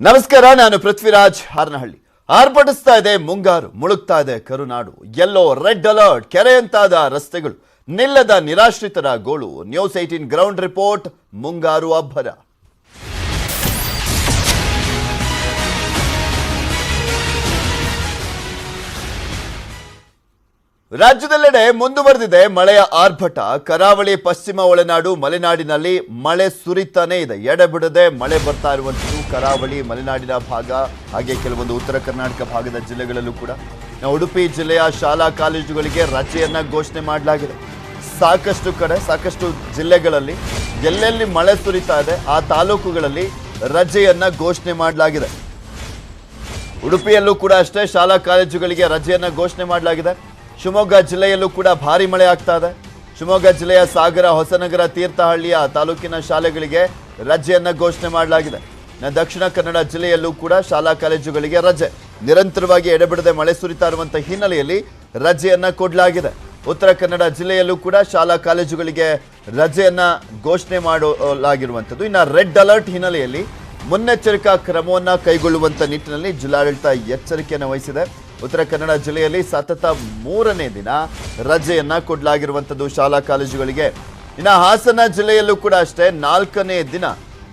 ನಮಸ್ಕಾರ, ನಾನು ಪೃಥ್ವಿರಾಜ್ ಹಾರನಹಳ್ಳಿ. ಆರ್ಭಟಿಸ್ತಾ ಇದೆ ಮುಂಗಾರು, ಮುಳುಗ್ತಾ ಇದೆ ಕರುನಾಡು. ಎಲ್ಲೋ ರೆಡ್ ಅಲರ್ಟ್ ಕೆರೆಯಂತಾದ ರಸ್ತೆಗಳು. ನಿಲ್ಲದ ನಿರಾಶ್ರಿತರ ಗೋಳು. ನ್ಯೂಸ್ ಏಟೀನ್ ಗ್ರೌಂಡ್ ರಿಪೋರ್ಟ್ ಮುಂಗಾರು ಅಬ್ಬರ. ರಾಜ್ಯದೆಲ್ಲೆಡೆ ಮುಂದುವರೆದಿದೆ ಮಳೆಯ ಆರ್ಭಟ. ಕರಾವಳಿ, ಪಶ್ಚಿಮ ಒಳನಾಡು, ಮಲೆನಾಡಿನಲ್ಲಿ ಮಳೆ ಸುರಿತಾನೇ ಇದೆ. ಎಡೆಬಿಡದೆ ಮಳೆ ಬರ್ತಾ ಇರುವಂಥದ್ದು ಕರಾವಳಿ, ಮಲೆನಾಡಿನ ಭಾಗ, ಹಾಗೆ ಕೆಲವೊಂದು ಉತ್ತರ ಕರ್ನಾಟಕ ಭಾಗದ ಜಿಲ್ಲೆಗಳಲ್ಲೂ ಕೂಡ ಉಡುಪಿ ಜಿಲ್ಲೆಯ ಶಾಲಾ ಕಾಲೇಜುಗಳಿಗೆ ರಜೆಯನ್ನ ಘೋಷಣೆ ಮಾಡಲಾಗಿದೆ. ಸಾಕಷ್ಟು ಕಡೆ, ಸಾಕಷ್ಟು ಜಿಲ್ಲೆಗಳಲ್ಲಿ ಎಲ್ಲೆಲ್ಲಿ ಮಳೆ ಸುರಿತಾ ಇದೆ, ಆ ತಾಲೂಕುಗಳಲ್ಲಿ ರಜೆಯನ್ನ ಘೋಷಣೆ ಮಾಡಲಾಗಿದೆ. ಉಡುಪಿಯಲ್ಲೂ ಕೂಡ ಅಷ್ಟೇ ಶಾಲಾ ಕಾಲೇಜುಗಳಿಗೆ ರಜೆಯನ್ನ ಘೋಷಣೆ ಮಾಡಲಾಗಿದೆ. ಶಿವಮೊಗ್ಗ ಜಿಲ್ಲೆಯಲ್ಲೂ ಕೂಡ ಭಾರಿ ಮಳೆ ಆಗ್ತಾ ಇದೆ. ಶಿವಮೊಗ್ಗ ಜಿಲ್ಲೆಯ ಸಾಗರ, ಹೊಸನಗರ, ತೀರ್ಥಹಳ್ಳಿಯ ತಾಲೂಕಿನ ಶಾಲೆಗಳಿಗೆ ರಜೆಯನ್ನ ಘೋಷಣೆ ಮಾಡಲಾಗಿದೆ. ದಕ್ಷಿಣ ಕನ್ನಡ ಜಿಲ್ಲೆಯಲ್ಲೂ ಕೂಡ ಶಾಲಾ ಕಾಲೇಜುಗಳಿಗೆ ರಜೆ. ನಿರಂತರವಾಗಿ ಎಡೆಬಿಡದೆ ಮಳೆ ಸುರಿತಾ ಇರುವಂತಹ ಹಿನ್ನೆಲೆಯಲ್ಲಿ ರಜೆಯನ್ನ ಕೊಡಲಾಗಿದೆ. ಉತ್ತರ ಕನ್ನಡ ಜಿಲ್ಲೆಯಲ್ಲೂ ಕೂಡ ಶಾಲಾ ಕಾಲೇಜುಗಳಿಗೆ ರಜೆಯನ್ನ ಘೋಷಣೆ ಮಾಡಲಾಗಿರುವಂಥದ್ದು. ಇನ್ನು ರೆಡ್ ಅಲರ್ಟ್ ಹಿನ್ನೆಲೆಯಲ್ಲಿ ಮುನ್ನೆಚ್ಚರಿಕಾ ಕ್ರಮವನ್ನು ಕೈಗೊಳ್ಳುವಂಥ ನಿಟ್ಟಿನಲ್ಲಿ ಜಿಲ್ಲಾಡಳಿತ ಎಚ್ಚರಿಕೆಯನ್ನು ವಹಿಸಿದೆ. ಉತ್ತರ ಕನ್ನಡ ಜಿಲ್ಲೆಯಲ್ಲಿ ಸತತ ಮೂರನೇ ದಿನ ರಜೆಯನ್ನು ಕೊಡಲಾಗಿರುವಂಥದ್ದು ಶಾಲಾ ಕಾಲೇಜುಗಳಿಗೆ. ಇನ್ನು ಹಾಸನ ಜಿಲ್ಲೆಯಲ್ಲೂ ಕೂಡ ಅಷ್ಟೇ ನಾಲ್ಕನೇ ದಿನ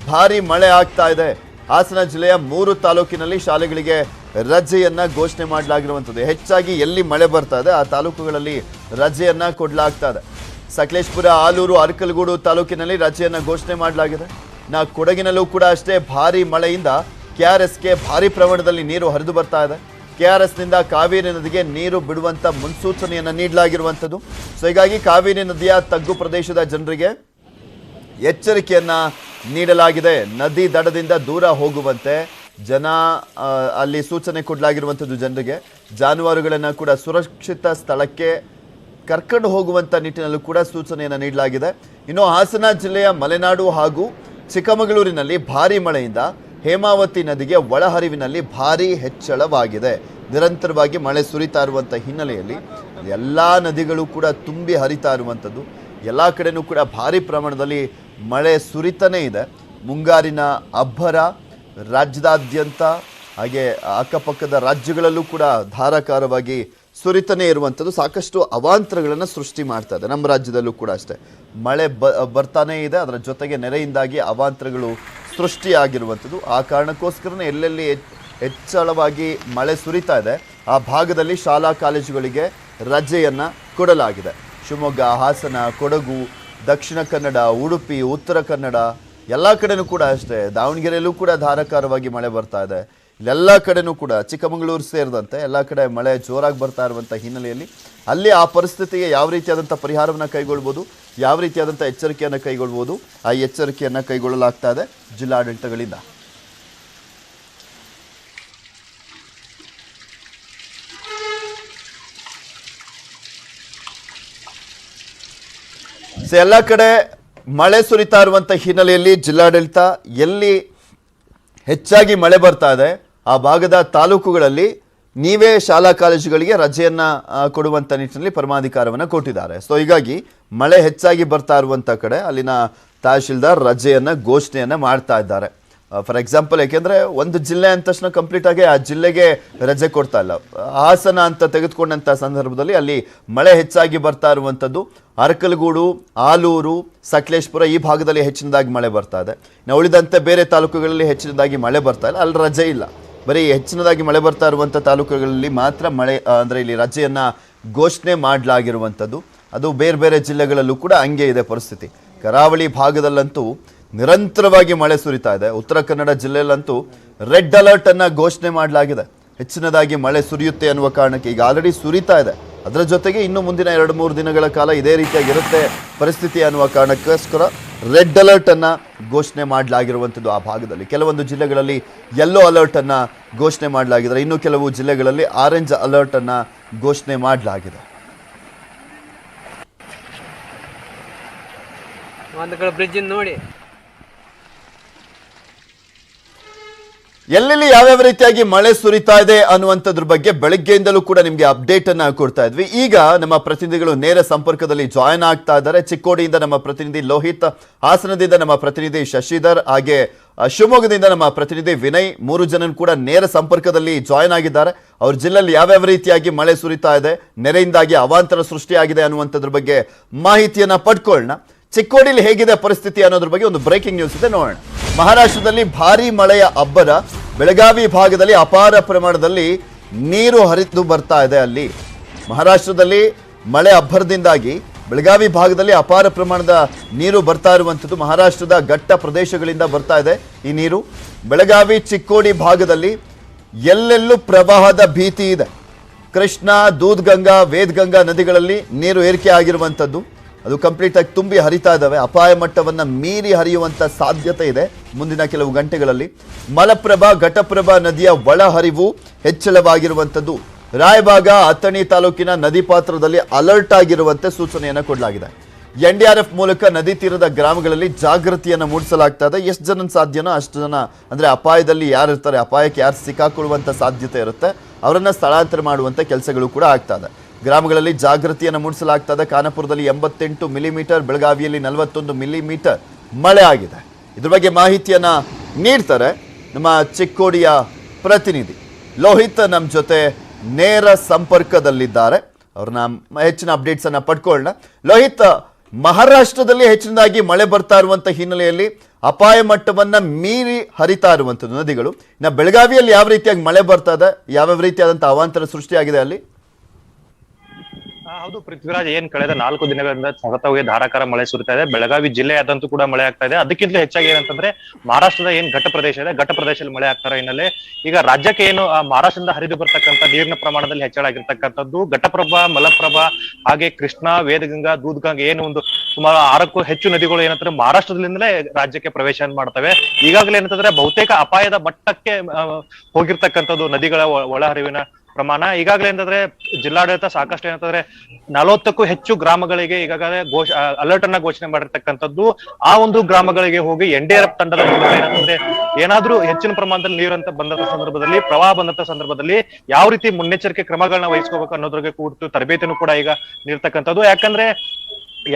ಭಾರಿ ಮಳೆ ಆಗ್ತಾ ಇದೆ. ಹಾಸನ ಜಿಲ್ಲೆಯ ಮೂರು ತಾಲೂಕಿನಲ್ಲಿ ಶಾಲೆಗಳಿಗೆ ರಜೆಯನ್ನ ಘೋಷಣೆ ಮಾಡಲಾಗಿರುವಂಥದ್ದು. ಹೆಚ್ಚಾಗಿ ಎಲ್ಲಿ ಮಳೆ ಬರ್ತಾ ಇದೆ, ಆ ತಾಲೂಕುಗಳಲ್ಲಿ ರಜೆಯನ್ನ ಕೊಡಲಾಗ್ತಾ ಇದೆ. ಸಕಲೇಶ್ಪುರ, ಆಲೂರು, ಅರಕಲಗೂಡು ತಾಲೂಕಿನಲ್ಲಿ ರಜೆಯನ್ನ ಘೋಷಣೆ ಮಾಡಲಾಗಿದೆ. ನಾ ಕೊಡಗಿನಲ್ಲೂ ಕೂಡ ಅಷ್ಟೇ ಭಾರಿ ಮಳೆಯಿಂದ ಕೆ ಆರ್ ಎಸ್ಗೆ ಭಾರಿ ಪ್ರಮಾಣದಲ್ಲಿ ನೀರು ಹರಿದು ಬರ್ತಾ ಇದೆ. ಆರ್ನಿಂದ ಕಾವೇರಿ ನದಿಗೆ ನೀರು ಬಿಡುವಂತ ಮುನ್ಸೂಚನೆಯನ್ನ ನೀಡಲಾಗಿರುವಂಥದ್ದು. ಸೊ, ಹೀಗಾಗಿ ಕಾವೇರಿ ನದಿಯ ತಗ್ಗು ಪ್ರದೇಶದ ಜನರಿಗೆ ಎಚ್ಚರಿಕೆಯನ್ನ ನೀಡಲಾಗಿದೆ. ನದಿ ದಡದಿಂದ ದೂರ ಹೋಗುವಂತೆ ಜನ ಅಲ್ಲಿ ಸೂಚನೆ ಕೊಡಲಾಗಿರುವಂಥದ್ದು ಜನರಿಗೆ. ಜಾನುವಾರುಗಳನ್ನು ಕೂಡ ಸುರಕ್ಷಿತ ಸ್ಥಳಕ್ಕೆ ಕರ್ಕೊಂಡು ಹೋಗುವಂಥ ನಿಟ್ಟಿನಲ್ಲೂ ಕೂಡ ಸೂಚನೆಯನ್ನು ನೀಡಲಾಗಿದೆ. ಇನ್ನು ಹಾಸನ ಜಿಲ್ಲೆಯ ಮಲೆನಾಡು ಹಾಗೂ ಚಿಕ್ಕಮಗಳೂರಿನಲ್ಲಿ ಭಾರಿ ಮಳೆಯಿಂದ ಹೇಮಾವತಿ ನದಿಗೆ ಒಳಹರಿವಿನಲ್ಲಿ ಭಾರಿ ಹೆಚ್ಚಳವಾಗಿದೆ. ನಿರಂತರವಾಗಿ ಮಳೆ ಸುರಿತಾ ಇರುವಂಥ ಹಿನ್ನೆಲೆಯಲ್ಲಿ ಎಲ್ಲ ನದಿಗಳು ಕೂಡ ತುಂಬಿ ಹರಿತಾ ಇರುವಂಥದ್ದು. ಎಲ್ಲ ಕಡೆನೂ ಕೂಡ ಭಾರಿ ಪ್ರಮಾಣದಲ್ಲಿ ಮಳೆ ಸುರಿತನೇ ಇದೆ. ಮುಂಗಾರಿನ ಅಬ್ಬರ ರಾಜ್ಯದಾದ್ಯಂತ ಹಾಗೆ ಅಕ್ಕಪಕ್ಕದ ರಾಜ್ಯಗಳಲ್ಲೂ ಕೂಡ ಧಾರಾಕಾರವಾಗಿ ಸುರಿತನೇ ಇರುವಂಥದ್ದು. ಸಾಕಷ್ಟು ಅವಾಂತರಗಳನ್ನು ಸೃಷ್ಟಿ ಮಾಡ್ತಾ ಇದೆ. ನಮ್ಮ ರಾಜ್ಯದಲ್ಲೂ ಕೂಡ ಅಷ್ಟೇ. ಮಳೆ ಬ, ಬರ್ತಾನೇ ಇದೆ. ಅದರ ಜೊತೆಗೆ ನೆರೆಯಿಂದಾಗಿ ಅವಾಂತರಗಳು ಸೃಷ್ಟಿಯಾಗಿರುವಂಥದ್ದು. ಆ ಕಾರಣಕ್ಕೋಸ್ಕರನೇ ಎಲ್ಲೆಲ್ಲಿ ಹೆಚ್ಚಳವಾಗಿ ಮಳೆ ಸುರಿತಾ ಇದೆ, ಆ ಭಾಗದಲ್ಲಿ ಶಾಲಾ ಕಾಲೇಜುಗಳಿಗೆ ರಜೆಯನ್ನು ಕೊಡಲಾಗಿದೆ. ಶಿವಮೊಗ್ಗ, ಹಾಸನ, ಕೊಡಗು ದಕ್ಷಿಣ ಕನ್ನಡ, ಉಡುಪಿ, ಉತ್ತರ ಕನ್ನಡ, ಎಲ್ಲ ಕಡೆನೂ ಕೂಡ ಅಷ್ಟೇ. ದಾವಣಗೆರೆಯಲ್ಲೂ ಕೂಡ ಧಾರಾಕಾರವಾಗಿ ಮಳೆ ಬರ್ತಾ ಇದೆ. ಇಲ್ಲೆಲ್ಲ ಕಡೆನೂ ಕೂಡ ಚಿಕ್ಕಮಗಳೂರು ಸೇರಿದಂತೆ ಎಲ್ಲ ಕಡೆ ಮಳೆ ಜೋರಾಗಿ ಬರ್ತಾ ಇರುವಂಥ ಹಿನ್ನೆಲೆಯಲ್ಲಿ ಅಲ್ಲಿ ಆ ಪರಿಸ್ಥಿತಿಗೆ ಯಾವ ರೀತಿಯಾದಂಥ ಪರಿಹಾರವನ್ನು ಕೈಗೊಳ್ಬೋದು, ಯಾವ ರೀತಿಯಾದಂಥ ಎಚ್ಚರಿಕೆಯನ್ನು ಕೈಗೊಳ್ಬೋದು, ಆ ಎಚ್ಚರಿಕೆಯನ್ನು ಕೈಗೊಳ್ಳಲಾಗ್ತಾ ಇದೆ ಜಿಲ್ಲಾಡಳಿತಗಳಿಂದ. ಸೊ ಎಲ್ಲ ಕಡೆ ಮಳೆ ಸುರಿತಾ ಇರುವಂಥ ಹಿನ್ನೆಲೆಯಲ್ಲಿ ಜಿಲ್ಲಾಡಳಿತ ಎಲ್ಲಿ ಹೆಚ್ಚಾಗಿ ಮಳೆ ಬರ್ತಾ ಇದೆ, ಆ ಭಾಗದ ತಾಲೂಕುಗಳಲ್ಲಿ ನೀವೇ ಶಾಲಾ ಕಾಲೇಜುಗಳಿಗೆ ರಜೆಯನ್ನ ಕೊಡುವಂತ ನಿಟ್ಟಿನಲ್ಲಿ ಪರಮಾಧಿಕಾರವನ್ನು ಕೊಟ್ಟಿದ್ದಾರೆ. ಸೊ ಹೀಗಾಗಿ ಮಳೆ ಹೆಚ್ಚಾಗಿ ಬರ್ತಾ ಇರುವಂತ ಕಡೆ ಅಲ್ಲಿನ ತಹಶೀಲ್ದಾರ್ ರಜೆಯನ್ನ, ಘೋಷಣೆಯನ್ನ ಮಾಡ್ತಾ ಇದ್ದಾರೆ. ಫಾರ್ ಎಕ್ಸಾಂಪಲ್ ಯಾಕೆಂದ್ರೆ ಒಂದು ಜಿಲ್ಲೆ ಅಂದ ತಕ್ಷಣ ಕಂಪ್ಲೀಟ್ ಆಗಿ ಆ ಜಿಲ್ಲೆಗೆ ರಜೆ ಕೊಡ್ತಾ ಇಲ್ಲ. ಹಾಸನ ಅಂತ ತೆಗೆದುಕೊಂಡಂತ ಸಂದರ್ಭದಲ್ಲಿ ಅಲ್ಲಿ ಮಳೆ ಹೆಚ್ಚಾಗಿ ಬರ್ತಾ ಇರುವಂಥದ್ದು ಅರಕಲಗೂಡು, ಆಲೂರು, ಸಕಲೇಶ್ಪುರ ಈ ಭಾಗದಲ್ಲಿ ಹೆಚ್ಚಿನದಾಗಿ ಮಳೆ ಬರ್ತಾ ಇದೆ. ನಾವು ಉಳಿದಂತೆ ಬೇರೆ ತಾಲೂಕುಗಳಲ್ಲಿ ಹೆಚ್ಚಿನದಾಗಿ ಮಳೆ ಬರ್ತಾ ಇಲ್ಲ. ಅಲ್ಲಿ ರಜೆ ಇಲ್ಲ. ಬರೀ ಹೆಚ್ಚಿನದಾಗಿ ಮಳೆ ಬರ್ತಾ ಇರುವಂಥ ತಾಲೂಕುಗಳಲ್ಲಿ ಮಾತ್ರ ಮಳೆ ಅಂದ್ರೆ ಇಲ್ಲಿ ರಜೆಯನ್ನು ಘೋಷಣೆ ಮಾಡಲಾಗಿರುವಂಥದ್ದು ಅದು ಬೇರೆ ಬೇರೆ ಜಿಲ್ಲೆಗಳಲ್ಲೂ ಕೂಡ ಹಂಗೆ ಇದೆ ಪರಿಸ್ಥಿತಿ. ಕರಾವಳಿ ಭಾಗದಲ್ಲಂತೂ ನಿರಂತರವಾಗಿ ಮಳೆ ಸುರಿತಾ ಇದೆ. ಉತ್ತರ ಕನ್ನಡ ಜಿಲ್ಲೆಯಲ್ಲಂತೂ ರೆಡ್ ಅಲರ್ಟ್ ಅನ್ನ ಘೋಷಣೆ ಮಾಡಲಾಗಿದೆ. ಹೆಚ್ಚಿನದಾಗಿ ಮಳೆ ಸುರಿಯುತ್ತೆ ಅನ್ನುವ ಕಾರಣಕ್ಕೆ ಈಗ ಆಲ್ರೆಡಿ ಸುರಿತಾ ಇದೆ. ಅದರ ಜೊತೆಗೆ ಇನ್ನು ಮುಂದಿನ ಎರಡು ಮೂರು ದಿನಗಳ ಕಾಲ ಇದೇ ರೀತಿಯಾಗಿರುತ್ತೆ ಪರಿಸ್ಥಿತಿ ಅನ್ನುವ ಕಾರಣಕ್ಕೋಸ್ಕರ ರೆಡ್ ಅಲರ್ಟ್ ಅನ್ನ ಘೋಷಣೆ ಮಾಡಲಾಗಿರುವಂಥದ್ದು ಆ ಭಾಗದಲ್ಲಿ. ಕೆಲವೊಂದು ಜಿಲ್ಲೆಗಳಲ್ಲಿ ಯೆಲ್ಲೋ ಅಲರ್ಟ್ ಅನ್ನ ಘೋಷಣೆ ಮಾಡಲಾಗಿದೆ. ಇನ್ನು ಕೆಲವು ಜಿಲ್ಲೆಗಳಲ್ಲಿ ಆರೆಂಜ್ ಅಲರ್ಟ್ ಅನ್ನ ಘೋಷಣೆ ಮಾಡಲಾಗಿದೆ. ಒಂದು ಬ್ರಿಡ್ಜ್ ನೋಡಿ. ಎಲ್ಲೆಲ್ಲಿ ಯಾವ್ಯಾವ ರೀತಿಯಾಗಿ ಮಳೆ ಸುರಿತಾ ಇದೆ ಅನ್ನುವಂಥದ್ರ ಬಗ್ಗೆ ಬೆಳಗ್ಗೆಯಿಂದಲೂ ಕೂಡ ನಿಮಗೆ ಅಪ್ಡೇಟ್ ಅನ್ನ ಕೊಡ್ತಾ ಇದ್ವಿ. ಈಗ ನಮ್ಮ ಪ್ರತಿನಿಧಿಗಳು ನೇರ ಸಂಪರ್ಕದಲ್ಲಿ ಜಾಯ್ನ್ ಆಗ್ತಾ ಇದ್ದಾರೆ. ಚಿಕ್ಕೋಡಿಯಿಂದ ನಮ್ಮ ಪ್ರತಿನಿಧಿ ಲೋಹಿತ್, ಹಾಸನದಿಂದ ನಮ್ಮ ಪ್ರತಿನಿಧಿ ಶಶಿಧರ್, ಹಾಗೆ ಶಿವಮೊಗ್ಗದಿಂದ ನಮ್ಮ ಪ್ರತಿನಿಧಿ ವಿನಯ್, ಮೂರು ಜನನ್ ಕೂಡ ನೇರ ಸಂಪರ್ಕದಲ್ಲಿ ಜಾಯ್ನ್ ಆಗಿದ್ದಾರೆ. ಅವ್ರ ಜಿಲ್ಲೆಯಲ್ಲಿ ಯಾವ್ಯಾವ ರೀತಿಯಾಗಿ ಮಳೆ ಸುರಿತಾ ಇದೆ, ನೆರೆಯಿಂದಾಗಿ ಅವಾಂತರ ಸೃಷ್ಟಿಯಾಗಿದೆ ಅನ್ನುವಂಥದ್ರ ಬಗ್ಗೆ ಮಾಹಿತಿಯನ್ನ ಪಡ್ಕೊಳ್ಳೋಣ. ಚಿಕ್ಕೋಡಿಲಿ ಹೇಗಿದೆ ಪರಿಸ್ಥಿತಿ ಅನ್ನೋದ್ರ ಬಗ್ಗೆ ಒಂದು ಬ್ರೇಕಿಂಗ್ ನ್ಯೂಸ್ ಇದೆ, ನೋಡೋಣ. ಮಹಾರಾಷ್ಟ್ರದಲ್ಲಿ ಭಾರಿ ಮಳೆಯ ಅಬ್ಬರ. ಬೆಳಗಾವಿ ಭಾಗದಲ್ಲಿ ಅಪಾರ ಪ್ರಮಾಣದಲ್ಲಿ ನೀರು ಹರಿದು ಬರ್ತಾ ಇದೆ ಅಲ್ಲಿ. ಮಹಾರಾಷ್ಟ್ರದಲ್ಲಿ ಮಳೆ ಅಬ್ಬರದಿಂದಾಗಿ ಬೆಳಗಾವಿ ಭಾಗದಲ್ಲಿ ಅಪಾರ ಪ್ರಮಾಣದ ನೀರು ಬರ್ತಾ ಇರುವಂಥದ್ದು ಮಹಾರಾಷ್ಟ್ರದ ಘಟ್ಟ ಪ್ರದೇಶಗಳಿಂದ ಬರ್ತಾ ಇದೆ ಈ ನೀರು. ಬೆಳಗಾವಿ ಚಿಕ್ಕೋಡಿ ಭಾಗದಲ್ಲಿ ಎಲ್ಲೆಲ್ಲೂ ಪ್ರವಾಹದ ಭೀತಿ ಇದೆ. ಕೃಷ್ಣ, ದೂದ್ಗಂಗಾ, ವೇದಗಂಗಾ ನದಿಗಳಲ್ಲಿ ನೀರು ಏರಿಕೆ ಆಗಿರುವಂಥದ್ದು. ಅದು ಕಂಪ್ಲೀಟ್ ಆಗಿ ತುಂಬಿ ಹರಿತಾ ಇದ್ದಾವೆ. ಅಪಾಯ ಮಟ್ಟವನ್ನು ಮೀರಿ ಹರಿಯುವಂತ ಸಾಧ್ಯತೆ ಇದೆ ಮುಂದಿನ ಕೆಲವು ಗಂಟೆಗಳಲ್ಲಿ. ಮಲಪ್ರಭಾ, ಘಟಪ್ರಭಾ ನದಿಯ ಒಳಹರಿವು ಹೆಚ್ಚಳವಾಗಿರುವಂಥದ್ದು. ರಾಯಬಾಗ, ಅಥಣಿ ತಾಲೂಕಿನ ನದಿ ಪಾತ್ರದಲ್ಲಿ ಅಲರ್ಟ್ ಆಗಿರುವಂತೆ ಸೂಚನೆಯನ್ನು ಕೊಡಲಾಗಿದೆ. ಎನ್ ಡಿ ಆರ್ ಎಫ್ ಮೂಲಕ ನದಿ ತೀರದ ಗ್ರಾಮಗಳಲ್ಲಿ ಜಾಗೃತಿಯನ್ನು ಮೂಡಿಸಲಾಗ್ತಾ ಇದೆ. ಎಷ್ಟು ಜನ ಸಾಧ್ಯನೋ ಅಷ್ಟು ಜನ ಅಂದ್ರೆ ಅಪಾಯದಲ್ಲಿ ಯಾರು ಇರ್ತಾರೆ ಅಪಾಯಕ್ಕೆ ಯಾರು ಸಿಕ್ಕಾಕೊಳ್ಳುವಂತ ಸಾಧ್ಯತೆ ಇರುತ್ತೆ. ಅವರನ್ನು ಸ್ಥಳಾಂತರ ಮಾಡುವಂತ ಕೆಲಸಗಳು ಕೂಡ ಆಗ್ತಾ ಇದೆ. ಗ್ರಾಮಗಳಲ್ಲಿ ಜಾಗೃತಿಯನ್ನು ಮೂಡಿಸಲಾಗ್ತದೆ. ಖಾನಾಪುರದಲ್ಲಿ ಎಂಬತ್ತೆಂಟು ಮಿಲಿಮೀಟರ್, ಬೆಳಗಾವಿಯಲ್ಲಿ ನಲವತ್ತೊಂದು ಮಿಲಿಮೀಟರ್ ಮಳೆ ಆಗಿದೆ. ಇದ್ರ ಬಗ್ಗೆ ಮಾಹಿತಿಯನ್ನ ನೀಡ್ತಾರೆ ನಮ್ಮ ಚಿಕ್ಕೋಡಿಯ ಪ್ರತಿನಿಧಿ. ಲೋಹಿತ್ ನಮ್ಮ ಜೊತೆ ನೇರ ಸಂಪರ್ಕದಲ್ಲಿದ್ದಾರೆ. ಅವ್ರನ್ನ ಹೆಚ್ಚಿನ ಅಪ್ಡೇಟ್ಸ್ ಅನ್ನ ಪಡ್ಕೊಳ್ಳೋಣ. ಲೋಹಿತ್, ಮಹಾರಾಷ್ಟ್ರದಲ್ಲಿ ಹೆಚ್ಚಿನದಾಗಿ ಮಳೆ ಬರ್ತಾ ಇರುವಂತ ಹಿನ್ನೆಲೆಯಲ್ಲಿ ಅಪಾಯ ಮಟ್ಟವನ್ನ ಮೀರಿ ಹರಿತಾ ಇರುವಂಥದ್ದು ನದಿಗಳು. ಇನ್ನು ಬೆಳಗಾವಿಯಲ್ಲಿ ಯಾವ ರೀತಿಯಾಗಿ ಮಳೆ ಬರ್ತಾ ಇದೆ, ಯಾವ್ಯಾವ ರೀತಿಯಾದಂಥ ಅವಾಂತರ ಸೃಷ್ಟಿಯಾಗಿದೆ ಅಲ್ಲಿ? ಹೌದು, ಪೃಥ್ವಿರಾಜ್, ಏನ್ ಕಳೆದ ನಾಲ್ಕು ದಿನಗಳಿಂದ ಸತತವಾಗಿ ಧಾರಾಕಾರ ಮಳೆ ಸುರಿತಾ ಇದೆ. ಬೆಳಗಾವಿ ಜಿಲ್ಲೆಯಾದಂತೂ ಕೂಡ ಮಳೆ ಆಗ್ತಾ ಇದೆ. ಅದಕ್ಕಿಂತ ಹೆಚ್ಚಾಗಿ ಏನಂತಂದ್ರೆ, ಮಹಾರಾಷ್ಟ್ರದ ಏನ್ ಘಟ್ಟ ಪ್ರದೇಶ ಇದೆ, ಘಟ್ಟ ಪ್ರದೇಶದಲ್ಲಿ ಮಳೆ ಆಗ್ತಾರ ಹಿನ್ನೆಲೆ ಈಗ ರಾಜ್ಯಕ್ಕೆ ಏನು ಮಹಾರಾಷ್ಟ್ರದಿಂದ ಹರಿದು ಬರ್ತಕ್ಕಂಥ ನೀರಿನ ಪ್ರಮಾಣದಲ್ಲಿ ಹೆಚ್ಚಳ ಆಗಿರ್ತಕ್ಕಂಥದ್ದು ಘಟಪ್ರಭಾ ಮಲಪ್ರಭಾ, ಹಾಗೆ ಕೃಷ್ಣ, ವೇದಗಂಗಾ, ದೂದ್ಗಂಗಾ ಏನು ಒಂದು ಸುಮಾರು ಆರಕ್ಕೂ ಹೆಚ್ಚು ನದಿಗಳು ಏನಂತಂದ್ರೆ ಮಹಾರಾಷ್ಟ್ರದಿಂದಲೇ ರಾಜ್ಯಕ್ಕೆ ಪ್ರವೇಶ ಮಾಡ್ತವೆ. ಈಗಾಗಲೇ ಏನಂತಂದ್ರೆ ಬಹುತೇಕ ಅಪಾಯದ ಮಟ್ಟಕ್ಕೆ ಹೋಗಿರ್ತಕ್ಕಂಥದ್ದು ನದಿಗಳ ಒಳಹರಿವಿನ ಪ್ರಮಾಣ. ಈಗಾಗಲೇ ಏನಂತಂದ್ರೆ ಜಿಲ್ಲಾಡಳಿತ ಸಾಕಷ್ಟು ಏನಂತಂದ್ರೆ ನಲವತ್ತಕ್ಕೂ ಹೆಚ್ಚು ಗ್ರಾಮಗಳಿಗೆ ಈಗಾಗಲೇ ಘೋಷ ಅಲರ್ಟ್ ಅನ್ನ ಘೋಷಣೆ ಮಾಡಿರ್ತಕ್ಕಂಥದ್ದು. ಆ ಒಂದು ಗ್ರಾಮಗಳಿಗೆ ಹೋಗಿ ಎನ್ ಡಿ ಆರ್ ತಂಡದ ಮೂಲಕ ಏನಂತಂದ್ರೆ ಏನಾದ್ರೂ ಹೆಚ್ಚಿನ ಪ್ರಮಾಣದಲ್ಲಿ ನೀರು ಅಂತ ಬಂದಂತ ಸಂದರ್ಭದಲ್ಲಿ, ಪ್ರವಾಹ ಬಂದಂತ ಸಂದರ್ಭದಲ್ಲಿ ಯಾವ ರೀತಿ ಮುನ್ನೆಚ್ಚರಿಕೆ ಕ್ರಮಗಳನ್ನ ವಹಿಸ್ಕೋಬೇಕು ಅನ್ನೋದ್ರ ಕುರಿತು ತರಬೇತಿನೂ ಕೂಡ ಈಗ ನೀಡ್ತಕ್ಕಂಥದ್ದು. ಯಾಕಂದ್ರೆ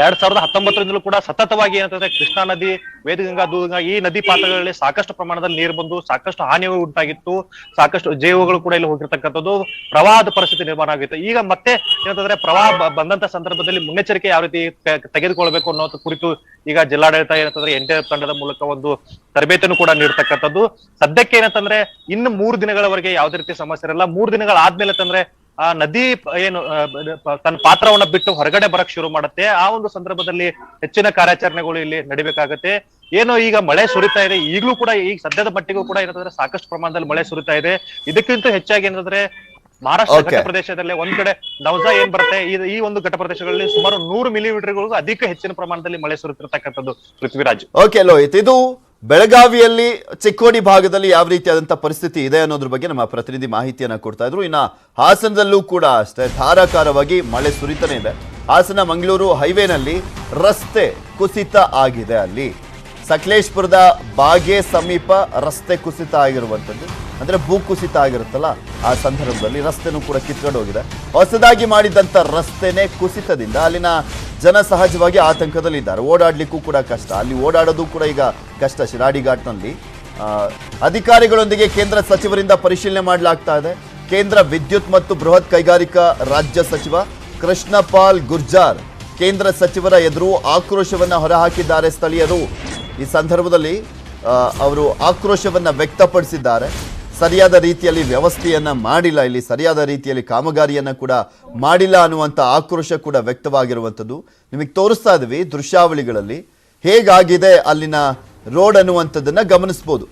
ಎರಡ್ ಸಾವಿರದ ಹತ್ತೊಂಬತ್ತರಿಂದಲೂ ಕೂಡ ಸತತವಾಗಿ ಏನಂತಂದ್ರೆ ಕೃಷ್ಣಾ ನದಿ, ವೇದಗಂಗಾ ದೂದಗಂಗಾ ಈ ನದಿ ಪಾತ್ರಗಳಲ್ಲಿ ಸಾಕಷ್ಟು ಪ್ರಮಾಣದಲ್ಲಿ ನೀರು ಬಂದು ಸಾಕಷ್ಟು ಹಾನಿಗಳು ಉಂಟಾಗಿತ್ತು. ಸಾಕಷ್ಟು ಜೀವಗಳು ಕೂಡ ಇಲ್ಲಿ ಹೋಗಿರ್ತಕ್ಕಂಥದ್ದು. ಪ್ರವಾಹದ ಪರಿಸ್ಥಿತಿ ನಿರ್ಮಾಣ ಆಗಿತ್ತು. ಈಗ ಮತ್ತೆ ಏನಂತಂದ್ರೆ ಪ್ರವಾಹ ಬಂದಂತ ಸಂದರ್ಭದಲ್ಲಿ ಮುನ್ನೆಚ್ಚರಿಕೆ ಯಾವ ರೀತಿ ತೆಗೆದುಕೊಳ್ಬೇಕು ಅನ್ನೋ ಕುರಿತು ಈಗ ಜಿಲ್ಲಾಡಳಿತ ಏನಂತಂದ್ರೆ ಎನ್ ತಂಡದ ಮೂಲಕ ಒಂದು ತರಬೇತಿಯನ್ನು ಕೂಡ ನೀಡ್ತಕ್ಕಂಥದ್ದು. ಸದ್ಯಕ್ಕೆ ಏನಂತಂದ್ರೆ ಇನ್ನು ಮೂರು ದಿನಗಳವರೆಗೆ ಯಾವುದೇ ರೀತಿ ಸಮಸ್ಯೆ ಇರಲ್ಲ. ಮೂರು ದಿನಗಳಾದ್ಮೇಲೆ ತಂದ್ರೆ ಆ ನದಿ ಏನು ತನ್ನ ಪಾತ್ರವನ್ನ ಬಿಟ್ಟು ಹೊರಗಡೆ ಬರಕ್ ಶುರು ಮಾಡುತ್ತೆ. ಆ ಒಂದು ಸಂದರ್ಭದಲ್ಲಿ ಹೆಚ್ಚಿನ ಕಾರ್ಯಾಚರಣೆಗಳು ಇಲ್ಲಿ ನಡಿಬೇಕಾಗತ್ತೆ. ಏನೋ ಈಗ ಮಳೆ ಸುರಿತಾ ಇದೆ. ಈಗಲೂ ಕೂಡ ಈಗ ಸದ್ಯದ ಮಟ್ಟಿಗೂ ಕೂಡ ಏನಂತಂದ್ರೆ ಸಾಕಷ್ಟು ಪ್ರಮಾಣದಲ್ಲಿ ಮಳೆ ಸುರಿತಾ ಇದೆ. ಇದಕ್ಕಿಂತ ಹೆಚ್ಚಾಗಿ ಏನಂತಂದ್ರೆ ಮಹಾರಾಷ್ಟ್ರ. ಘಟ್ಟ ಪ್ರದೇಶದಲ್ಲಿ ಒಂದ್ ಕಡೆ ನವಜಾ ಏನ್ ಬರುತ್ತೆ? ಈ- ಈ ಒಂದು ಘಟ್ಟ ಪ್ರದೇಶಗಳಲ್ಲಿ ಸುಮಾರು ನೂರು ಮಿಲಿಮೀಟರ್ಗಳಿಗೂ ಅಧಿಕ ಹೆಚ್ಚಿನ ಪ್ರಮಾಣದಲ್ಲಿ ಮಳೆ ಸುರಿತಿರ್ತಕ್ಕಂಥದ್ದು ಪೃಥ್ವಿರಾಜ್. ಓಕೆ ಲೋಹಿತ್ ಇದು ಬೆಳಗಾವಿಯಲ್ಲಿ, ಚಿಕ್ಕೋಡಿ ಭಾಗದಲ್ಲಿ ಯಾವ ರೀತಿಯಾದಂಥ ಪರಿಸ್ಥಿತಿ ಇದೆ ಅನ್ನೋದ್ರ ಬಗ್ಗೆ ನಮ್ಮ ಪ್ರತಿನಿಧಿ ಮಾಹಿತಿಯನ್ನು ಕೊಡ್ತಾ ಇದ್ರು. ಇನ್ನ ಹಾಸನದಲ್ಲೂ ಕೂಡ ಅಷ್ಟೇ ಧಾರಾಕಾರವಾಗಿ ಮಳೆ ಸುರಿತಾನೆ ಇದೆ. ಹಾಸನ ಮಂಗಳೂರು ಹೈವೇನಲ್ಲಿ ರಸ್ತೆ ಕುಸಿತ ಆಗಿದೆ ಅಲ್ಲಿ. ಸಕಲೇಶ್ಪುರದ ಬಾಗೆ ಸಮೀಪ ರಸ್ತೆ ಕುಸಿತ ಆಗಿರುವಂಥದ್ದು. ಅಂದ್ರೆ ಭೂ ಕುಸಿತ ಆಗಿರುತ್ತಲ್ಲ, ಆ ಸಂದರ್ಭದಲ್ಲಿ ರಸ್ತೆನೂ ಕೂಡ ಕಿತ್ಕೊಂಡು ಹೋಗಿದೆ. ಹೊಸದಾಗಿ ಮಾಡಿದಂಥ ರಸ್ತೆನೇ ಕುಸಿತದಿಂದ ಅಲ್ಲಿನ ಜನ ಸಹಜವಾಗಿ ಆತಂಕದಲ್ಲಿದ್ದಾರೆ. ಓಡಾಡಲಿಕ್ಕೂ ಕೂಡ ಕಷ್ಟ. ಅಲ್ಲಿ ಓಡಾಡೋದು ಕೂಡ ಈಗ ಕಷ್ಟ. ಶಿರಾಡಿ ಘಾಟ್ನಲ್ಲಿ ಅಧಿಕಾರಿಗಳೊಂದಿಗೆ ಕೇಂದ್ರ ಸಚಿವರಿಂದ ಪರಿಶೀಲನೆ ಮಾಡಲಾಗ್ತಾ ಇದೆ. ಕೇಂದ್ರ ವಿದ್ಯುತ್ ಮತ್ತು ಬೃಹತ್ ಕೈಗಾರಿಕಾ ರಾಜ್ಯ ಸಚಿವ ಕೃಷ್ಣಪಾಲ್ ಗುರ್ಜಾರ್ ಕೇಂದ್ರ ಸಚಿವರ ಎದುರು ಆಕ್ರೋಶವನ್ನು ಹೊರಹಾಕಿದ್ದಾರೆ ಸ್ಥಳೀಯರು. ಈ ಸಂದರ್ಭದಲ್ಲಿ ಅವರು ಆಕ್ರೋಶವನ್ನು ವ್ಯಕ್ತಪಡಿಸಿದ್ದಾರೆ. ಸರಿಯಾದ ರೀತಿಯಲ್ಲಿ ವ್ಯವಸ್ಥೆಯನ್ನ ಮಾಡಿಲ್ಲ ಇಲ್ಲಿ ಸರಿಯಾದ ರೀತಿಯಲ್ಲಿ ಕಾಮಗಾರಿಯನ್ನ ಕೂಡ ಮಾಡಿಲ್ಲ ಅನ್ನುವಂಥ ಆಕ್ರೋಶ ಕೂಡ ವ್ಯಕ್ತವಾಗಿರುವಂಥದ್ದು ನಿಮಗೆ ತೋರಿಸ್ತಾ ಇದ್ವಿ ದೃಶ್ಯಾವಳಿಗಳಲ್ಲಿ ಹೇಗಾಗಿದೆ ಅಲ್ಲಿನ ರೋಡ್ ಅನ್ನುವಂಥದ್ದನ್ನ ಗಮನಿಸ್ಬೋದು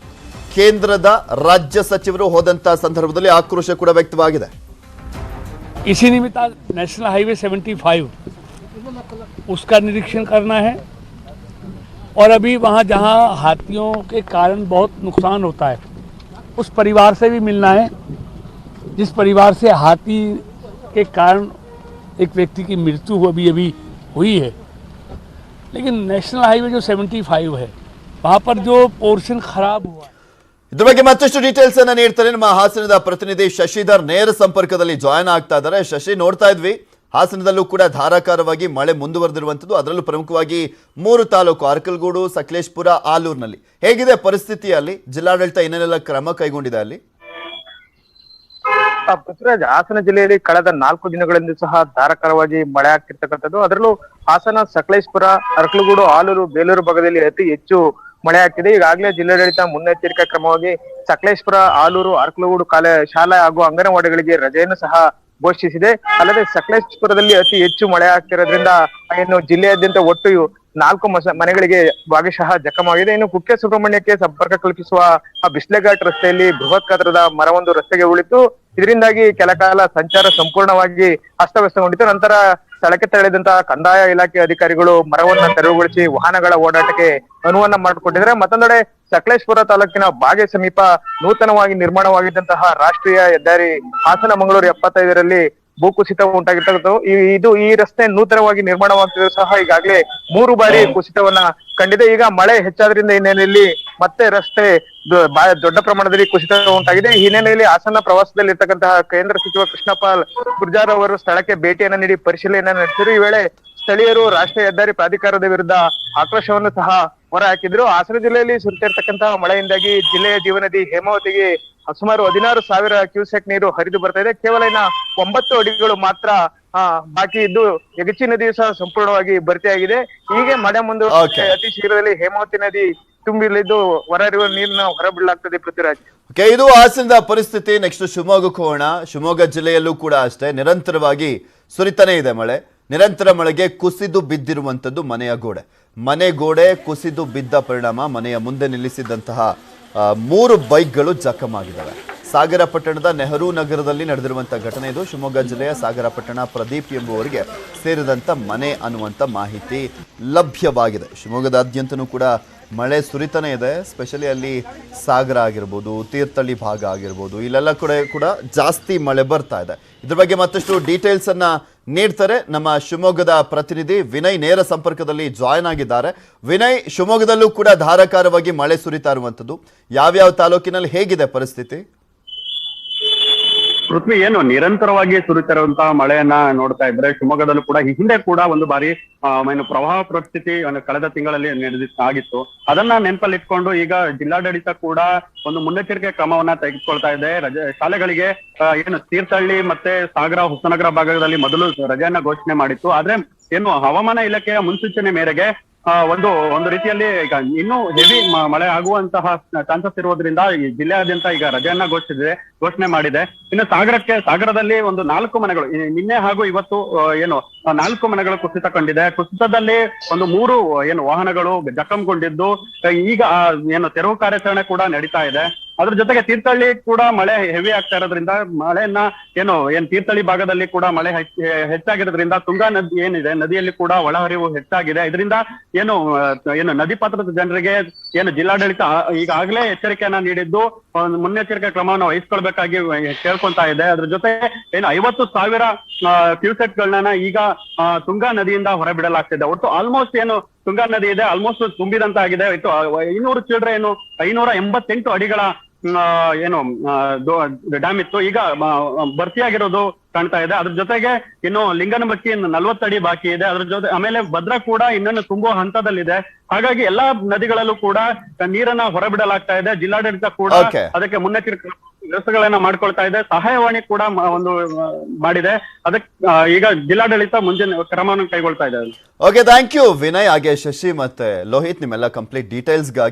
ಕೇಂದ್ರದ ರಾಜ್ಯ ಸಚಿವರು ಹೋದಂತ ಸಂದರ್ಭದಲ್ಲಿ ಆಕ್ರೋಶ ಕೂಡ ವ್ಯಕ್ತವಾಗಿದೆ इसी निमित्त आज नेशनल हाईवे 75 उसका निरीक्षण करना है और अभी वहाँ जहाँ हाथियों के कारण बहुत नुकसान होता है उस परिवार से भी मिलना है जिस परिवार से हाथी के कारण एक व्यक्ति की मृत्यु हो अभी अभी हुई है लेकिन नेशनल हाईवे जो 75 है वहाँ पर जो पोर्शन खराब हुआ है ಇದ್ರ ಬಗ್ಗೆ ಮತ್ತಷ್ಟು ಡೀಟೇಲ್ಸ್ ಅನ್ನ ನೀಡ್ತಾರೆ ನಮ್ಮ ಹಾಸನದ ಪ್ರತಿನಿಧಿ ಶಶಿಧರ್ ನೇರ ಸಂಪರ್ಕದಲ್ಲಿ ಜಾಯ್ನ್ ಆಗ್ತಾ ಇದ್ದಾರೆ ಶಶಿ ನೋಡ್ತಾ ಇದ್ವಿ ಹಾಸನದಲ್ಲೂ ಕೂಡ ಧಾರಾಕಾರವಾಗಿ ಮಳೆ ಮುಂದುವರೆದಿರುವಂಥದ್ದು. ಅದರಲ್ಲೂ ಪ್ರಮುಖವಾಗಿ ಮೂರು ತಾಲೂಕು, ಅರಕಲಗೂಡು, ಸಕಲೇಶ್ಪುರ, ಆಲೂರಿನಲ್ಲಿ. ಹೇಗಿದೆ ಪರಿಸ್ಥಿತಿ ಅಲ್ಲಿ? ಜಿಲ್ಲಾಡಳಿತ ಏನೇನೆಲ್ಲ ಕ್ರಮ ಕೈಗೊಂಡಿದೆ ಅಲ್ಲಿ? ಪೃಥ್ವಿರಾಜ್, ಹಾಸನ ಜಿಲ್ಲೆಯಲ್ಲಿ ಕಳೆದ ನಾಲ್ಕು ದಿನಗಳಿಂದ ಸಹ ಧಾರಾಕಾರವಾಗಿ ಮಳೆ ಆಗ್ತಿರ್ತಕ್ಕಂಥದ್ದು. ಅದರಲ್ಲೂ ಹಾಸನ, ಸಕಲೇಶ್ಪುರ, ಅರಕಲಗೂಡು, ಆಲೂರು, ಬೇಲೂರು ಭಾಗದಲ್ಲಿ ಅತಿ ಹೆಚ್ಚು ಮಳೆ ಆಗ್ತಿದೆ. ಈಗಾಗಲೇ ಜಿಲ್ಲಾಡಳಿತ ಮುನ್ನೆಚ್ಚರಿಕೆ ಕ್ರಮವಾಗಿ ಸಕಲೇಶ್ಪುರ, ಆಲೂರು, ಅರಕಲಗೂಡು ಕಾಲೇ ಶಾಲೆ ಹಾಗೂ ಅಂಗನವಾಡಿಗಳಿಗೆ ರಜೆಯನ್ನು ಸಹ ಘೋಷಿಸಿದೆ. ಅಲ್ಲದೆ ಸಕಲೇಶ್ಪುರದಲ್ಲಿ ಅತಿ ಹೆಚ್ಚು ಮಳೆ ಆಗ್ತಿರೋದ್ರಿಂದ ಇನ್ನು ಜಿಲ್ಲೆಯಾದ್ಯಂತ ಒಟ್ಟು ನಾಲ್ಕು ಮನೆಗಳಿಗೆ ಭಾಗಶಃ ಜಖಮಾಗಿದೆ ಇನ್ನು ಕುಕ್ಕೆ ಸುಬ್ರಹ್ಮಣ್ಯಕ್ಕೆ ಸಂಪರ್ಕ ಕಲ್ಪಿಸುವ ಆ ಬಿಸ್ಲೆಘಾಟ್ ರಸ್ತೆಯಲ್ಲಿ ಬೃಹತ್ ಗಾತ್ರದ ಮರವೊಂದು ರಸ್ತೆಗೆ ಉಳಿತು. ಇದರಿಂದಾಗಿ ಕೆಲ ಕಾಲ ಸಂಚಾರ ಸಂಪೂರ್ಣವಾಗಿ ಅಸ್ತವ್ಯಸ್ತಗೊಂಡಿತ್ತು ನಂತರ ಸ್ಥಳಕ್ಕೆ ತೆರಳಿದಂತಹ ಕಂದಾಯ ಇಲಾಖೆ ಅಧಿಕಾರಿಗಳು ಮರವನ್ನ ತೆರವುಗೊಳಿಸಿ ವಾಹನಗಳ ಓಡಾಟಕ್ಕೆ ಅನುವನ್ನ ಮಾಡಿಕೊಟ್ಟಿದ್ದಾರೆ ಮತ್ತೊಂದೆಡೆ ಸಕಲೇಶ್ಪುರ ತಾಲೂಕಿನ ಬಾಗೆ ಸಮೀಪ ನೂತನವಾಗಿ ನಿರ್ಮಾಣವಾಗಿದ್ದಂತಹ ರಾಷ್ಟ್ರೀಯ ಹೆದ್ದಾರಿ ಹಾಸನ ಮಂಗಳೂರು ಎಪ್ಪತ್ತೈದರಲ್ಲಿ ಭೂಕುಸಿತ ಉಂಟಾಗಿರ್ತಕ್ಕಂಥವು ಇದು ಈ ರಸ್ತೆ ನೂತನವಾಗಿ ನಿರ್ಮಾಣವಾಗ್ತಿದ್ರು ಸಹ ಈಗಾಗಲೇ ಮೂರು ಬಾರಿ ಕುಸಿತವನ್ನ ಕಂಡಿದೆ. ಈಗ ಮಳೆ ಹೆಚ್ಚಾದ್ರಿಂದ ಹಿನ್ನೆಲೆಯಲ್ಲಿ ಮತ್ತೆ ರಸ್ತೆ ದೊಡ್ಡ ಪ್ರಮಾಣದಲ್ಲಿ ಕುಸಿತ ಉಂಟಾಗಿದೆ. ಈ ಹಿನ್ನೆಲೆಯಲ್ಲಿ ಹಾಸನ ಪ್ರವಾಸದಲ್ಲಿ ಇರ್ತಕ್ಕಂತಹ ಕೇಂದ್ರ ಸಚಿವ ಕೃಷ್ಣಪಾಲ್ ಗುರ್ಜಾರ್ ಅವರು ಸ್ಥಳಕ್ಕೆ ಭೇಟಿಯನ್ನು ನೀಡಿ ಪರಿಶೀಲನೆ ನಡೆಸಿದ್ರು. ಈ ವೇಳೆ ಸ್ಥಳೀಯರು ರಾಷ್ಟ್ರೀಯ ಹೆದ್ದಾರಿ ಪ್ರಾಧಿಕಾರದ ವಿರುದ್ಧ ಆಕ್ರೋಶವನ್ನು ಸಹ ಹೊರಹಾಕಿದ್ರು. ಹಾಸನ ಜಿಲ್ಲೆಯಲ್ಲಿ ಸುರಿತಿರ್ತಕ್ಕಂತಹ ಮಳೆಯಿಂದಾಗಿ ಜಿಲ್ಲೆಯ ಜೀವನದಿ ಹೇಮಾವತಿಗೆ ಸುಮಾರು ಹದಿನಾರು ಸಾವಿರ ಕ್ಯೂಸೆಕ್ ನೀರು ಹರಿದು ಬರ್ತಾ ಇದೆ. ಕೇವಲ ಇನ್ನ ಒಂಬತ್ತು ಅಡಿಗಳು ಮಾತ್ರ ಬಾಕಿ ಇದ್ದು ಯಗಚಿ ನದಿಯು ಸಹ ಸಂಪೂರ್ಣವಾಗಿ ಭರ್ತಿಯಾಗಿದೆ ಹೀಗೆ ಮಳೆ ಮುಂದೆ ಅತಿ ಶೀಘ್ರದಲ್ಲಿ ಹೇಮಾವತಿ ನದಿ ತುಂಬಿಲಿದ್ದು ಹೊರಹರಿಯುವ ನೀರನ್ನ ಹೊರಬಿಡಲಾಗ್ತದೆ ಪೃಥ್ವಿರಾಜ್. ಓಕೆ ಇದು ಹಾಸನದ ಪರಿಸ್ಥಿತಿ. ನೆಕ್ಸ್ಟ್ ಶಿವಮೊಗ್ಗಕ್ಕೆ ಹೋಗೋಣ. ಶಿವಮೊಗ್ಗ ಜಿಲ್ಲೆಯಲ್ಲೂ ಕೂಡ ಅಷ್ಟೇ. ನಿರಂತರವಾಗಿ ಸುರಿತಾನೇ ಇದೆ ಮಳೆ. ನಿರಂತರ ಮಳೆಗೆ ಕುಸಿದು ಬಿದ್ದಿರುವಂಥದ್ದು ಮನೆಯ ಗೋಡೆ. ಮನೆ ಗೋಡೆ ಕುಸಿದು ಬಿದ್ದ ಪರಿಣಾಮ ಮನೆಯ ಮುಂದೆ ನಿಲ್ಲಿಸಿದ್ದಂತಹ ಆ, ಮೂರು ಬೈಕ್ಗಳು ಜಖಮಾಗಿದ್ದಾವೆ. ಸಾಗರ ಪಟ್ಟಣದ ನೆಹರು ನಗರದಲ್ಲಿ ನಡೆದಿರುವಂಥ ಘಟನೆ ಇದು. ಶಿವಮೊಗ್ಗ ಜಿಲ್ಲೆಯ ಸಾಗರ ಪಟ್ಟಣ ಪ್ರದೀಪ್ ಎಂಬುವರಿಗೆ ಸೇರಿದಂಥ ಮನೆ ಅನ್ನುವಂಥ ಮಾಹಿತಿ ಲಭ್ಯವಾಗಿದೆ. ಶಿವಮೊಗ್ಗದಾದ್ಯಂತನೂ ಕೂಡ ಮಳೆ ಸುರಿತಾನೆ ಇದೆ ಸ್ಪೆಷಲಿ ಅಲ್ಲಿ ಸಾಗರ ಆಗಿರ್ಬೋದು ತೀರ್ಥಳ್ಳಿ ಭಾಗ ಆಗಿರ್ಬೋದು, ಇಲ್ಲೆಲ್ಲ ಕೂಡ ಕೂಡ ಜಾಸ್ತಿ ಮಳೆ ಬರ್ತಾ ಇದೆ. ಇದ್ರ ಬಗ್ಗೆ ಮತ್ತಷ್ಟು ಡೀಟೇಲ್ಸ್ ಅನ್ನ ನೀಡ್ತಾರೆ ನಮ್ಮ ಶಿವಮೊಗ್ಗದ ಪ್ರತಿನಿಧಿ ವಿನಯ್ ನೇರ ಸಂಪರ್ಕದಲ್ಲಿ ಜಾಯ್ನ್ ಆಗಿದ್ದಾರೆ. ವಿನಯ್, ಶಿವಮೊಗ್ಗದಲ್ಲೂ ಕೂಡ ಧಾರಾಕಾರವಾಗಿ ಮಳೆ ಸುರಿತಾ ಇರುವಂಥದ್ದು. ಯಾವ್ಯಾವ ತಾಲೂಕಿನಲ್ಲಿ ಹೇಗಿದೆ ಪರಿಸ್ಥಿತಿ? ಪೃಥ್ವಿ ಏನು ನಿರಂತರವಾಗಿ ಸುರಿತಿರುವಂತಹ ಮಳೆಯನ್ನ ನೋಡ್ತಾ ಇದ್ರೆ ಶಿವಮೊಗ್ಗದಲ್ಲೂ ಕೂಡ ಹಿಂದೆ ಕೂಡ ಒಂದು ಬಾರಿ ಏನು ಪ್ರವಾಹ ಪರಿಸ್ಥಿತಿ ಕಳೆದ ತಿಂಗಳಲ್ಲಿ ನಡೆದ, ಆಗಿತ್ತು. ಅದನ್ನ ನೆನಪಲ್ಲಿ ಇಟ್ಕೊಂಡು ಈಗ ಜಿಲ್ಲಾಡಳಿತ ಕೂಡ ಒಂದು ಮುನ್ನೆಚ್ಚರಿಕೆ ಕ್ರಮವನ್ನ ತೆಗೆದುಕೊಳ್ತಾ ಇದೆ. ರಜೆ, ಶಾಲೆಗಳಿಗೆ ಏನು ತೀರ್ಥಹಳ್ಳಿ ಮತ್ತೆ ಸಾಗರ, ಹೊಸನಗರ ಭಾಗದಲ್ಲಿ ಮೊದಲು ರಜೆಯನ್ನ ಘೋಷಣೆ ಮಾಡಿತ್ತು. ಆದ್ರೆ ಏನು ಹವಾಮಾನ ಇಲಾಖೆಯ ಮುನ್ಸೂಚನೆ ಮೇರೆಗೆ ಒಂದು ಒಂದು ರೀತಿಯಲ್ಲಿ ಈಗ ಇನ್ನೂ ಹೆವಿ ಮಳೆ ಆಗುವಂತಹ ಚಾನ್ಸಸ್ ಇರುವುದರಿಂದ ಈ ಜಿಲ್ಲೆಯಾದ್ಯಂತ ಈಗ ರಜೆಯನ್ನ ಘೋಷಿಸಿದೆ, ಘೋಷಣೆ ಮಾಡಿದೆ. ಇನ್ನು ಸಾಗರಕ್ಕೆ, ಸಾಗರದಲ್ಲಿ ಒಂದು ನಾಲ್ಕು ಮನೆಗಳು ನಿನ್ನೆ ಹಾಗೂ ಇವತ್ತು ಏನು ನಾಲ್ಕು ಮನೆಗಳು ಕುಸಿತ ಕಂಡಿದೆ. ಕುಸಿತದಲ್ಲಿ ಒಂದು ಮೂರು, ಏನು, ವಾಹನಗಳು ಜಖಂಗೊಂಡಿದ್ದು. ಈಗ ಏನು, ತೆರವು ಕಾರ್ಯಾಚರಣೆ ಕೂಡ ನಡೀತಾ ಇದೆ. ಅದ್ರ ಜೊತೆಗೆ ತೀರ್ಥಹಳ್ಳಿ ಕೂಡ ಮಳೆ ಹೆವಿ ಆಗ್ತಾ ಇರೋದ್ರಿಂದ, ಮಳೆಯನ್ನ, ಏನು, ಏನ್, ತೀರ್ಥಹಳ್ಳಿ ಭಾಗದಲ್ಲಿ ಕೂಡ ಮಳೆ ಹೆಚ್ಚ್- ಹೆಚ್ಚಾಗಿರೋದ್ರಿಂದ ತುಂಗಾ ನದಿ ಏನಿದೆ, ನದಿಯಲ್ಲಿ ಕೂಡ ಒಳಹರಿವು ಹೆಚ್ಚಾಗಿದೆ. ಇದರಿಂದ ಏನು ಏನು ನದಿ ಪಾತ್ರದ ಜನರಿಗೆ ಏನು ಜಿಲ್ಲಾಡಳಿತ ಈಗಾಗಲೇ ಎಚ್ಚರಿಕೆಯನ್ನ ನೀಡಿದ್ದು ಮುನ್ನೆಚ್ಚರಿಕೆ ಕ್ರಮವನ್ನು ವಹಿಸ್ಕೊಳ್ಬೇಕಾಗಿ ಕೇಳ್ಕೊಂತಾ ಇದೆ. ಅದ್ರ ಜೊತೆ ಏನು ಐವತ್ತು ಸಾವಿರ ಕ್ಯೂಸೆಟ್ ಗಳನ್ನ ಈಗ ತುಂಗಾ ನದಿಯಿಂದ ಹೊರಬಿಡಲಾಗ್ತಿದೆ. ಒಟ್ಟು ಆಲ್ಮೋಸ್ಟ್ ಏನು ತುಂಗಾ ನದಿ ಇದೆ ಆಲ್ಮೋಸ್ಟ್ ತುಂಬಿದಂತಾಗಿದೆ. ಇತ್ತು ಐನೂರು ಚಿಲ್ಡ್ರೆ ಏನು ಐನೂರ ಎಂಬತ್ತೆಂಟು ಅಡಿಗಳ ಏನು ಡ್ಯಾಮ್ ಇತ್ತು. ಈಗ ಭರ್ತಿಯಾಗಿರೋದು ಕಾಣ್ತಾ ಇದೆ. ಅದ್ರ ಜೊತೆಗೆ ಇನ್ನು ಲಿಂಗನಮಕ್ಕಿ ಅಡಿ ಬಾಕಿ ಇದೆ. ಅದ್ರ ಜೊತೆ ಆಮೇಲೆ ಭದ್ರಾ ಕೂಡ ಇನ್ನೊಂದು ತುಂಬುವ ಹಂತದಲ್ಲಿದೆ. ಹಾಗಾಗಿ ಎಲ್ಲಾ ನದಿಗಳಲ್ಲೂ ಕೂಡ ನೀರನ್ನ ಹೊರಬಿಡಲಾಗ್ತಾ ಇದೆ. ಜಿಲ್ಲಾಡಳಿತ ಕೂಡ. ಅದಕ್ಕೆ ಮುನ್ನೆಚ್ಚರಿಕೆ ವ್ಯವಸ್ಥೆಗಳನ್ನ ಮಾಡ್ಕೊಳ್ತಾ ಇದೆ. ಸಹಾಯವಾಣಿ ಕೂಡ ಒಂದು ಮಾಡಿದೆ. ಅದಕ್ಕೆ ಈಗ ಜಿಲ್ಲಾಡಳಿತ ಮುಂದಿನ ಕ್ರಮವನ್ನು ಕೈಗೊಳ್ತಾ ಇದೆ. ಓಕೆ ಥ್ಯಾಂಕ್ ಯು ವಿನಯ್ ಹಾಗೆ ಶಶಿ ಮತ್ತೆ ಲೋಹಿತ್ ನಿಮ್ಮೆಲ್ಲ ಕಂಪ್ಲೀಟ್ ಡೀಟೇಲ್ಸ್ಗಾಗಿ